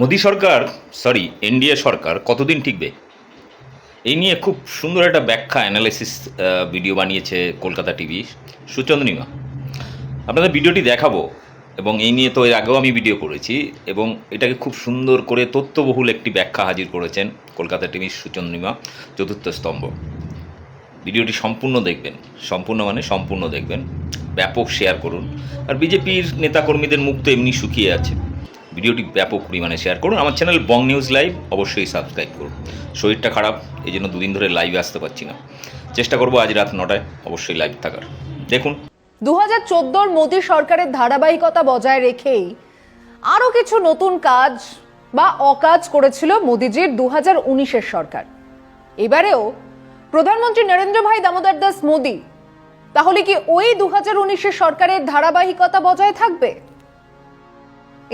মোদী সরকার sorry NDA সরকার কতদিন টিকবে? এই নিয়ে খুব সুন্দর একটা ব্যাখ্যা অ্যানালাইসিস ভিডিও বানিয়েছে কলকাতা টিভি সুচন্দ্রিমা আপনাদের ভিডিওটি দেখাবো এবং এই নিয়ে তো এর আগেও আমি ভিডিও করেছি এবং এটাকে খুব সুন্দর করে তথ্যবহুল একটি ব্যাখ্যা হাজির করেছেন কলকাতা টিভির সুচন্দ্রিমা চতুর্থ স্তম্ভ। ভিডিওটি সম্পূর্ণ দেখবেন, সম্পূর্ণ মানে সম্পূর্ণ দেখবেন। ব্যাপক শেয়ার করুন। আর বিজেপির নেতাকর্মীদের মুখ তো এমনি শুকিয়ে আছে। ভিডিওটি ব্যাপক পরিমাণে শেয়ার করুন। আমার চ্যানেল বং নিউজ লাইভ অবশ্যই সাবস্ক্রাইব করুন। শরীরটা খারাপ এই জন্য দুদিন ধরে লাইভে আসতে পারছি না। চেষ্টা করব আজ রাত নটায় অবশ্যই লাইভ থাকার। দেখুন। দু হাজার মোদী সরকারের ধারাবাহিকতা বজায় রেখেই আরও কিছু নতুন কাজ বা অকাজ করেছিল মোদিজির দু হাজার উনিশের সরকার। এবারেও প্রধানমন্ত্রী নরেন্দ্র ভাই দামোদর দাস মোদী, তাহলে কি ওই দু হাজার উনিশের সরকারের ধারাবাহিকতা বজায় থাকবে?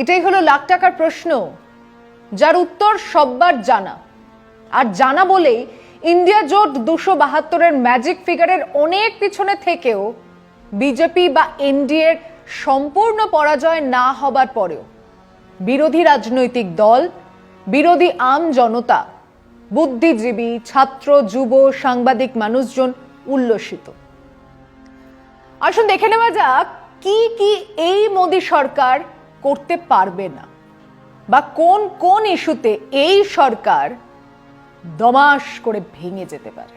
এটাই হলো লাখ টাকার প্রশ্ন, যার উত্তর সব্বার জানা। আর জানা বলেই ইন্ডিয়া জোট দুশো বাহাত্তরের ম্যাজিক ফিগারের অনেক পিছনে থেকেও বিজেপি বা এনডিএর সম্পূর্ণ পরাজয় না হবার পরেও বিরোধী রাজনৈতিক দল, বিরোধী আম জনতা, বুদ্ধিজীবী, ছাত্র, যুব, সাংবাদিক মানুষজন উল্লসিত। আসুন দেখে নেওয়া যাক, কি কি এই মোদী সরকার করতে পারবে না। বা কোন কোন ইস্যুতে এই সরকার দমাস করে ভেঙে যেতে পারে?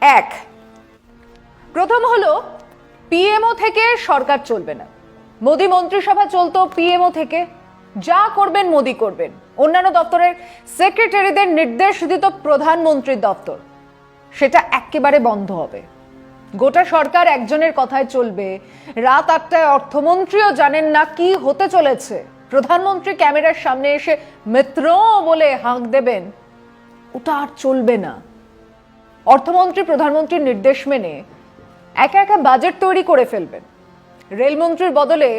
এক, প্রথম হলো পিএমও থেকে সরকার চলবে না। মোদী মন্ত্রিসভা চলতো পিএমও থেকে। যা করবেন মোদী করবেন। অন্যান্য দপ্তরের সেক্রেটারিদের নির্দেশ দিত প্রধানমন্ত্রীর দপ্তর। সেটা একেবারে বন্ধ হবে। গোটা সরকার একজনের কথায় চলবে। রাত আটটায় অর্থমন্ত্রীও জানেন না কি হতে চলেছে। প্রধানমন্ত্রী ক্যামেরার সামনে এসে মিত্র বলে হাঁক দেবেন। ওটা আর চলবে না। অর্থমন্ত্রী, প্রধানমন্ত্রীর নির্দেশ মেনে একা একা বাজেট তৈরি করে ফেলবেন। রেলমন্ত্রীর বদলে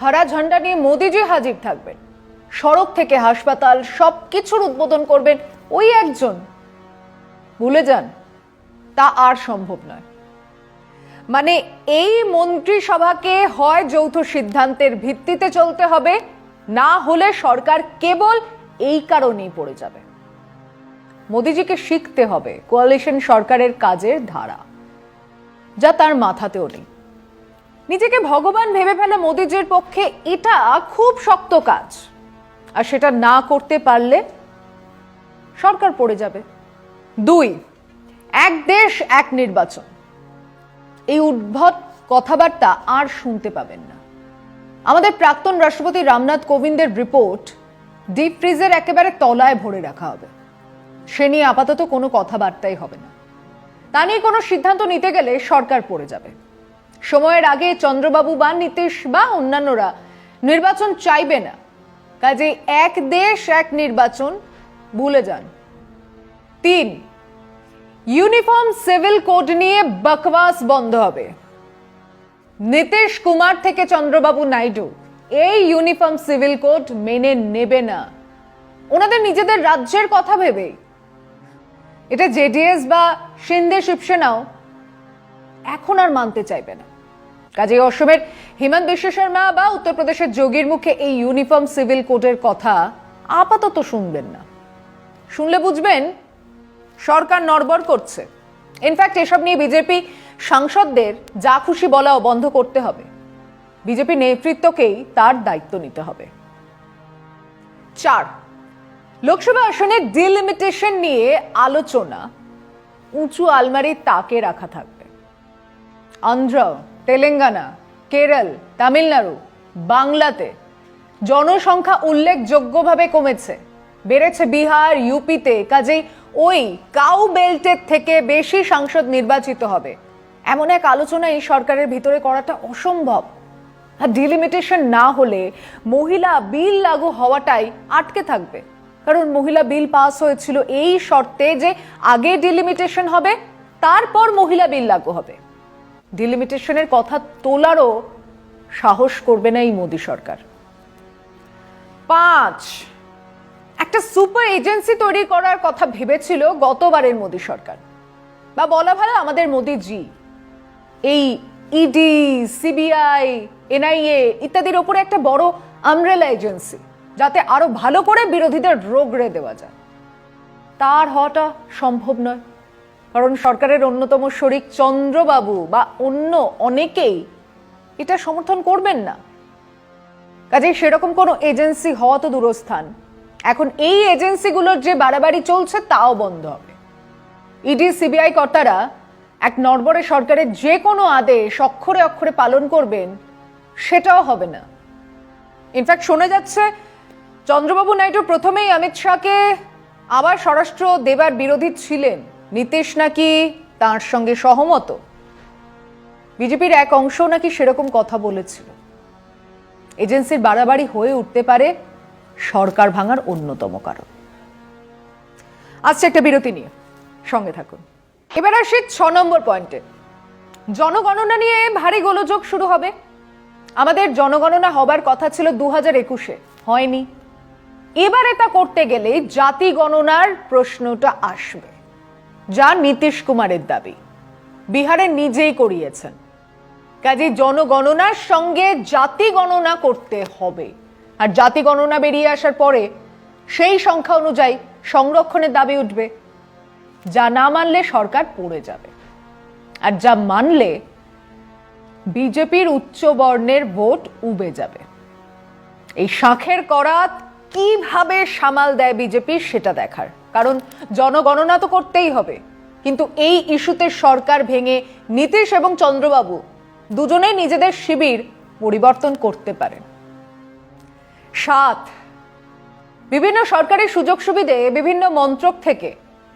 হারা ঝান্ডা নিয়ে মোদিজি হাজির থাকবেন। সড়ক থেকে হাসপাতাল সব কিছুর উদ্বোধন করবেন ওই একজন। ভুলে যান, তা আর সম্ভব নয়। মানে এই মন্ত্রিসভাকে হয় যৌথ সিদ্ধান্তের ভিত্তিতে চলতে হবে, না হলে সরকার কেবল এই কারণেই পড়ে যাবে। মোদিজিকে শিখতে হবে কোয়ালিশন সরকারের কাজের ধারা, যা তার মাথাতেও নেই। নিজেকে ভগবান ভেবে ফেলা মোদিজির পক্ষে এটা খুব শক্ত কাজ, আর সেটা না করতে পারলে সরকার পড়ে যাবে। দুই, এক দেশ, এক নির্বাচন। এই উদ্ভট কথাবার্তা আর শুনতে পাবেন না। আমাদের প্রাক্তন রাষ্ট্রপতি রামনাথ কোবিন্দের রিপোর্ট ডিপ ফ্রিজের একেবারে তলায় ভরে রাখা হবে। সে নিয়ে আপাতত কোনো কথাবার্তাই হবে না। তা নিয়ে কোনো সিদ্ধান্ত নিতে গেলে সরকার পড়ে যাবে। সময়ের আগে চন্দ্রবাবু বা নীতিশ বা অন্যান্যরা নির্বাচন চাইবে না। কাজে এক দেশ, এক নির্বাচন, ভুলে যান। তিন ইউনিফর্ম সিভিল কোড নিয়ে বকবাস বন্ধ হবে। নীতিশ কুমার থেকে চন্দ্রবাবু নাইডু, এই ইউনিফর্ম সিভিল কোড মেনে নেবে না। ওনাদের নিজেদের রাজ্যের কথা ভেবে এটা জেডিএস বা সিন্ধে শিবসেনাও এখন আর মানতে চাইবে না। কাজে অসমের হিমন্ত বিশ্ব শর্মা বা উত্তরপ্রদেশের যোগীর মুখে এই ইউনিফর্ম সিভিল কোডের কথা আপাতত শুনবেন না। শুনলে বুঝবেন সরকার নড়বড় করছে। ইনফ্যাক্ট এসব নিয়ে বিজেপি সাংসদদের যা খুশি বলাও বন্ধ করতে হবে। বিজেপি নেতৃত্বকেই তার দায়িত্ব নিতে হবে। চার, লোকসভা আসনে ডিলিমিটেশন নিয়ে আলোচনা। উঁচু আলমারির তাকে রাখা থাকবে। অন্ধ্র তেলেঙ্গানা, কেরল, তামিলনাড়ু, বাংলাতে জনসংখ্যা উল্লেখযোগ্যভাবে কমেছে। বেড়েছে বিহার, ইউপিতে, কাজেই ওই কাউ বেল্টের থেকে বেশি সাংসদ নির্বাচিত হবে। এমন এক আলোচনা এই সরকারের ভিতরে করাটা অসম্ভব। আর ডিলিমিটেশন না হলে মহিলা বিল লাগু হওয়াটাই আটকে থাকবে। কারণ মহিলা বিল পাস হয়েছিল এই শর্তে যে আগে ডিলিমিটেশন হবে, তারপর মহিলা বিল লাগু হবে। ডিলিমিটেশনের কথা তোলারও সাহস করবে না এই মোদী সরকার। পাঁচ একটা সুপার এজেন্সি তৈরি করার কথা ভেবেছিল গতবারের মোদী সরকার। বা বলা ভালো আমাদের মোদীজি, এই ইডি সিবিআই এনআইএ ইত্যাদির ওপরে একটা বড় আমরেলা এজেন্সি যাতে আরও ভালো করে বিরোধীদের রোগড়ে দেওয়া যায়। তার হওয়াটা সম্ভব নয়। কারণ সরকারের অন্যতম শরিক চন্দ্রবাবু বা অন্য অনেকেই এটা সমর্থন করবেন না। কাজে সেরকম কোনো এজেন্সি হওয়া তো দূরস্থান। এখন এই এজেন্সিগুলোর যে বাড়াবাড়ি চলছে, তাও বন্ধ হবে। ইডি, সিবিআই কর্তারা এক নরবরে সরকারের যে কোনো আদেশ অক্ষরে অক্ষরে পালন করবেন, সেটাও হবে না। ইনফ্যাক্ট শোনা যাচ্ছে, চন্দ্রবাবু নাইডু প্রথমেই অমিত শাহকে আবার স্বরাষ্ট্র দেবার বিরোধী ছিলেন। নীতিশ নাকি তার সঙ্গে সহমত? বিজেপির এক অংশ নাকি সেরকম কথা বলেছিল। এজেন্সির বাড়াবাড়ি হয়ে উঠতে পারে সরকার ভাঙার অন্যতম কারণ। আসছে একটা বিরতি নিয়ে সঙ্গে থাকুন। এবার আসি ছ নম্বর পয়েন্টে। জনগণনা নিয়ে ভারী গোলযোগ শুরু হবে। আমাদের জনগণনা হবার কথা ছিল দু হাজার একুশে। হয়নি। এবারে তা করতে গেলে জাতি গণনার প্রশ্নটা আসবে। যা নীতিশ কুমারের দাবি। বিহারে নিজেই করিয়েছেন। কাজে জনগণনার সঙ্গে জাতি গণনা করতে হবে। আর জাতি গণনা বেরিয়ে আসার পরে সেই সংখ্যা অনুযায়ী সংরক্ষণের দাবি উঠবে। যা না মানলে সরকার পড়ে যাবে। আর যা মানলে বিজেপির উচ্চ বর্ণের ভোট উবে যাবে। এই শাঁখের করাত কীভাবে সামাল দেয় বিজেপি সেটা দেখার। কারণ জনগণনা তো করতেই হবে। কিন্তু এই ইস্যুতে সরকার ভেঙে নীতিশ এবং চন্দ্রবাবু দুজনেই নিজেদের শিবির পরিবর্তন করতে পারেন। সাত। বিভিন্ন সরকারি সুযোগ সুবিধে বিভিন্ন মন্ত্রক থেকে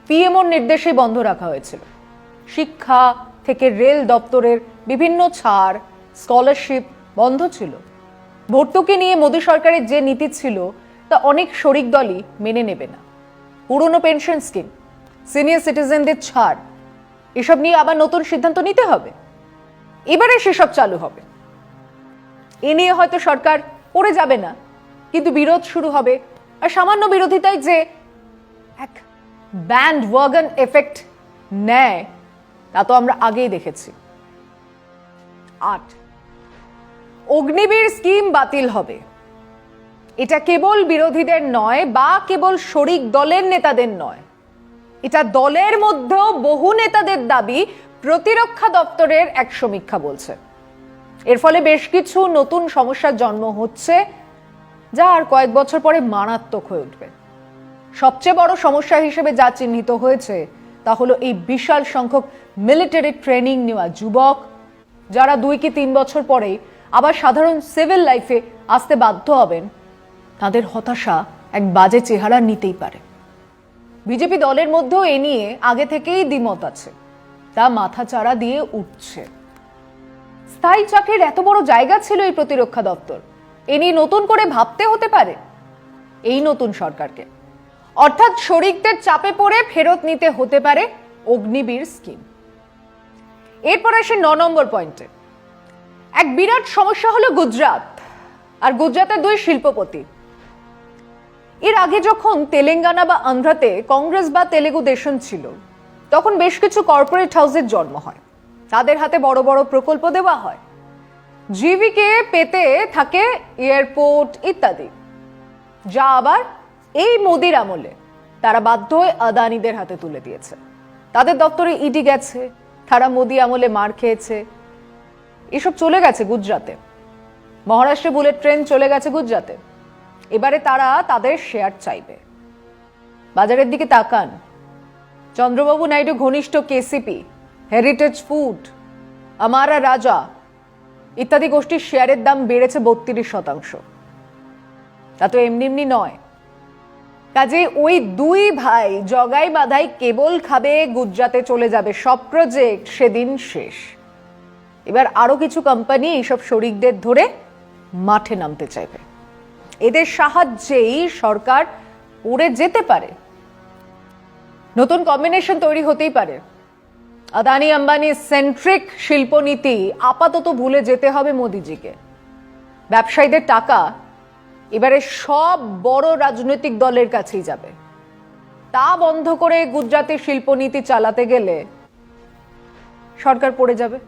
পিএমওর নির্দেশে বন্ধ রাখা হয়েছিল। শিক্ষা থেকে রেল দপ্তরের বিভিন্ন ছাড়, স্কলারশিপ বন্ধ ছিল। ভর্তুকি নিয়ে মোদী সরকারের যে নীতি ছিল, তা অনেক শরিক দলই মেনে নেবে না। পুরনো পেনশন স্কিম, সিনিয়র সিটিজেনদের ছাড়, এসব নিয়ে আবার নতুন সিদ্ধান্ত নিতে হবে? এবারে সেসব চালু হবে। এ নিয়ে হয়তো সরকার পড়ে যাবে না। কিন্তু বিরোধ শুরু হবে। আর সামান্য বিরোধিতায় যে এক ব্যান্ড ওয়াগন এফেক্ট নেয়, তা তো আমরা আগেই দেখেছি। আট, অগ্নিবীর স্কিম বাতিল হবে। এটা কেবল বিরোধীদের নয় বা কেবল শরিক দলের নেতাদের নয়। এটা দলের মধ্যেও বহু নেতাদের দাবি প্রতিরক্ষা দপ্তরের এক সমীক্ষা বলছে। এর ফলে বেশ কিছু নতুন সমস্যার জন্ম হচ্ছে যা আর কয়েক বছর পরে মারাত্মক হয়ে উঠবে। সবচেয়ে বড় সমস্যা হিসেবে যা চিহ্নিত হয়েছে, তা হলো এই বিশাল সংখ্যক মিলিটারি ট্রেনিং নেওয়া যুবক, যারা দুই কি তিন বছর পরেই আবার সাধারণ সিভিল লাইফে আসতে বাধ্য হবেন। তাদের হতাশা এক বাজে চেহারা নিতেই পারে। বিজেপি দলের মধ্যেও এ নিয়ে আগে থেকেই দ্বিমত আছে। তা মাথা চাড়া দিয়ে উঠছে। স্থায়ী চাকরির এত বড় জায়গা ছিল এই প্রতিরক্ষা দপ্তর। এ নিয়ে নতুন করে ভাবতে হতে পারে এই নতুন সরকারকে। অর্থাৎ শরিকদের চাপে পড়ে ফেরত নিতে হতে পারে অগ্নিবীর স্কিম। এরপর আসে ন নম্বর পয়েন্টে। এক বিরাট সমস্যা হলো গুজরাট আর গুজরাতের দুই শিল্পপতি। এর আগে যখন তেলেঙ্গানা বা আন্ধ্রাতে কংগ্রেস বা তেলেগু দেশন ছিল, তখন বেশ কিছু কর্পোরেট হাউসের জন্ম হয়। তাদের হাতে বড় বড় প্রকল্প দেওয়া হয়। জিভিকে পেতে থাকে এয়ারপোর্ট ইত্যাদি। যা আবার এই মোদির আমলে তারা বাধ্য হয়ে আদানিদের হাতে তুলে দিয়েছে। তাদের দপ্তরে ইডি গেছে, তারা মোদি আমলে মার খেয়েছে। এসব চলে গেছে গুজরাতে। মহারাষ্ট্রে বুলেট ট্রেন চলে গেছে গুজরাতে। এবারে তারা তাদের শেয়ার চাইবে। বাজারের দিকে তাকান। চন্দ্রবাবু নাইডু ঘনিষ্ঠ কেসিপি, হেরিটেজ ফুড, আমারা রাজা ইত্যাদি গোষ্ঠীর শেয়ারের দাম বেড়েছে বত্রিশ শতাংশ। তা তো এমনি এমনি নয়। কাজে ওই দুই ভাই জগাই বাধাই কেবল খাবে, গুজরাতে চলে যাবে সব প্রজেক্ট সেদিন শেষ। এবার আরও কিছু কোম্পানি এইসব শরিকদের ধরে মাঠে নামতে চাইবে। এদের সাহায্যেই সরকার উড়ে যেতে পারে। নতুন কম্বিনেশন তৈরি হতেই পারে। আদানি আম্বানি সেন্ট্রিক শিল্পনীতি আপাতত ভুলে যেতে হবে মোদিজিকে। ব্যবসায়ীদের টাকা এবারে সব বড় রাজনৈতিক দলের কাছেই যাবে। তা বন্ধ করে গুজরাটের শিল্পনীতি চালাতে গেলে সরকার পড়ে যাবে।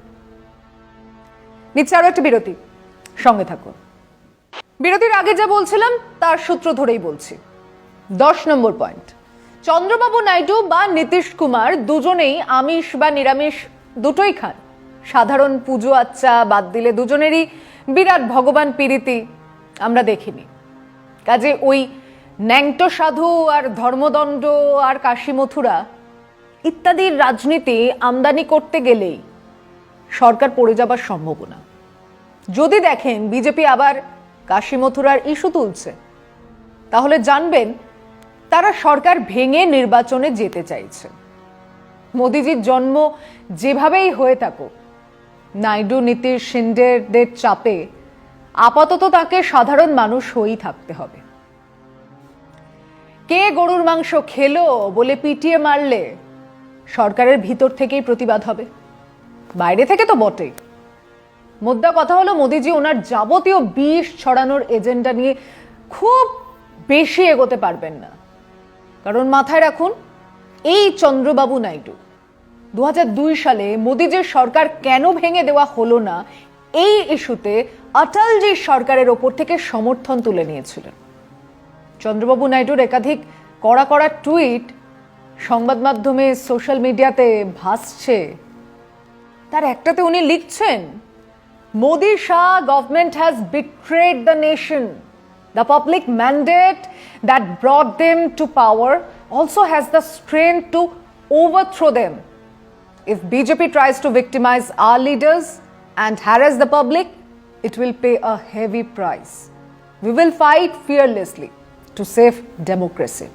নিচ্ছে আরও একটা বিরতি। সঙ্গে থাকুন। বিরতির আগে যা বলছিলাম, তার সূত্র ধরেই বলছি। দশ নম্বর পয়েন্ট। চন্দ্রবাবু নাইডু বা নীতিশ কুমার দুজনেই আমিষ বা নিরামিষ দুটোই খান। সাধারণ পুজো আচ্চা বাদ দিলে দুজনেরই বিরাট ভগবান পীড়িতি আমরা দেখিনি। কাজে ওই ন্যাংটো সাধু আর ধর্মদণ্ড আর কাশী মথুরা ইত্যাদির রাজনীতি আমদানি করতে গেলেই সরকার পড়ে যাবার সম্ভাবনা। যদি দেখেন বিজেপি আবার কাশী মথুরার ইস্যু তুলছে, তাহলে জানবেন তারা সরকার ভেঙে নির্বাচনে যেতে চাইছে। মোদিজির জন্ম যেভাবেই হয়ে থাকুক, নাইডু নীতিশ শিন্ডেদের চাপে আপাতত তাকে সাধারণ মানুষ হয়েই থাকতে হবে। কে গরুর মাংস খেলো বলে পিটিয়ে মারলে সরকারের ভিতর থেকেই প্রতিবাদ হবে? বাইরে থেকে তো বটেই। মোদ্দা কথা হলো, মোদিজি ওনার যাবতীয় বিষ ছড়ানোর এজেন্ডা নিয়ে খুব বেশি এগোতে পারবেন না। কারণ মাথায় রাখুন, এই চন্দ্রবাবু নাইডু দু দুই সালে মোদিজির সরকার কেন ভেঙে দেওয়া হলো না, এই ইস্যুতে অটলজির সরকারের ওপর থেকে সমর্থন তুলে নিয়েছিলেন। চন্দ্রবাবু নাইডুর একাধিক কড়া কড়া টুইট সংবাদ মাধ্যমে সোশ্যাল মিডিয়াতে ভাসছে। তার একটাতে উনি লিখছেন, Modi Shah government has betrayed the nation the public mandate that brought them to power also has the strength to overthrow them If BJP tries to victimize our leaders and harass the public, it will pay a heavy price. We will fight fearlessly to save democracy.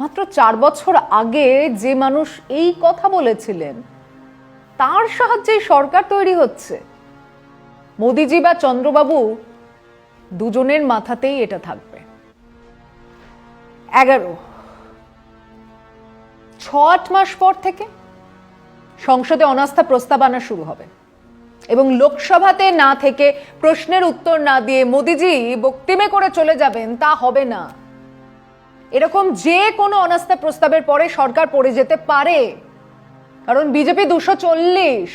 মাত্র চার বছর আগে যে মানুষ এই কথা বলেছিলেন তার সাহায্যে সরকার তৈরি হচ্ছে মোদিজি বা চন্দ্রবাবু দুজনের মাথাতেই এটা থাকবে। এগারো। ছ আট মাস পর থেকে সংসদে অনাস্থা প্রস্তাব আনা শুরু হবে এবং লোকসভাতে না থেকে প্রশ্নের উত্তর না দিয়ে মোদিজি বক্তিমে করে চলে যাবেন, তা হবে না। এরকম যে কোনো অনাস্থা প্রস্তাবের পরে সরকার পড়ে যেতে পারে। কারণ বিজেপি দুশো চল্লিশ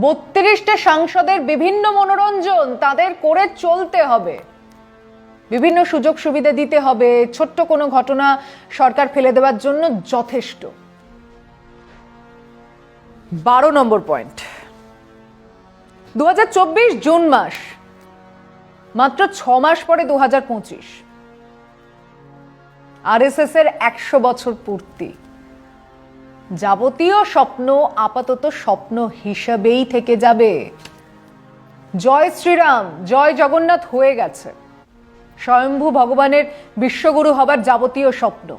বত্রিশটা সাংসদের বিভিন্ন মনোরঞ্জন তাদের করে চলতে হবে। বিভিন্ন সুযোগ সুবিধা দিতে হবে। ছোট্ট কোনো ঘটনা সরকার ফেলে দেওয়ার জন্য যথেষ্ট। বারো নম্বর পয়েন্ট। দু হাজার চব্বিশ জুন মাস, মাত্র ছ মাস পরে দু হাজার পঁচিশ। আরএসএস এর একশো বছর পূর্তি। যাবতীয় স্বপ্ন আপাতত স্বপ্ন হিসাবেই থেকে যাবে। জয় শ্রীরাম, জয় জগন্নাথ হয়ে গেছে। স্বয়ম্ভু ভগবানের বিশ্বগুরু হবার যাবতীয় স্বপ্ন।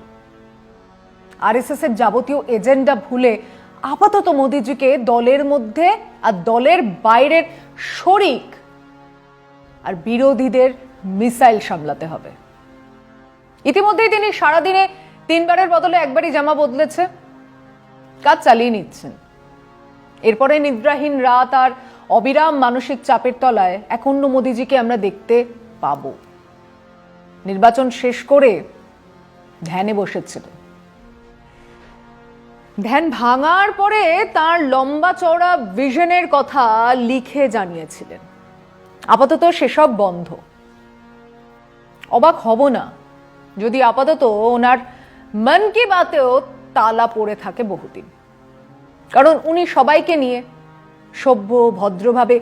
আরএসএস এর যাবতীয় এজেন্ডা ভুলে আপাতত মোদিজিকে দলের মধ্যে আর দলের বাইরের শরিক আর বিরোধীদের মিসাইল সামলাতে হবে। ইতিমধ্যেই তিনি সারাদিনে তিনবারের বদলে একবারই জামা বদলেছে। কাজ চালিয়ে নিচ্ছেন। এরপরে নিদ্রাহীন রাত আর অবিরাম মানসিক চাপের তলায় এখন মোদিজিকে আমরা দেখতে পাব। নির্বাচন শেষ করে ধ্যানে বসেছিল ধ্যান ভাঙার পরে তার লম্বা চওড়া ভিশনের কথা লিখে জানিয়েছিলেন। আপাতত সেসব বন্ধ। অবাক হব না, যদি আপাতত ওনার মন কি বাতেও তালা পড়ে থাকে বহুদিন। কারণ উনি সবাইকে নিয়ে সভ্য, ভদ্রভাবে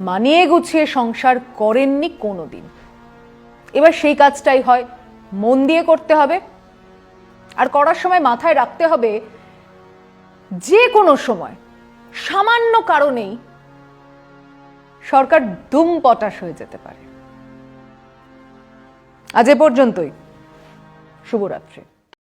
মানিয়ে গুছিয়ে সংসার করেননি কোনোদিন। এবার সেই কাজটাই হয়, মন দিয়ে করতে হবে। আর করার সময় মাথায় রাখতে হবে, যে কোনো সময়, সামান্য কারণেই সরকার দুম পটাশ হয়ে যেতে পারে। আজ এ পর্যন্তই। শুভরাত্রি।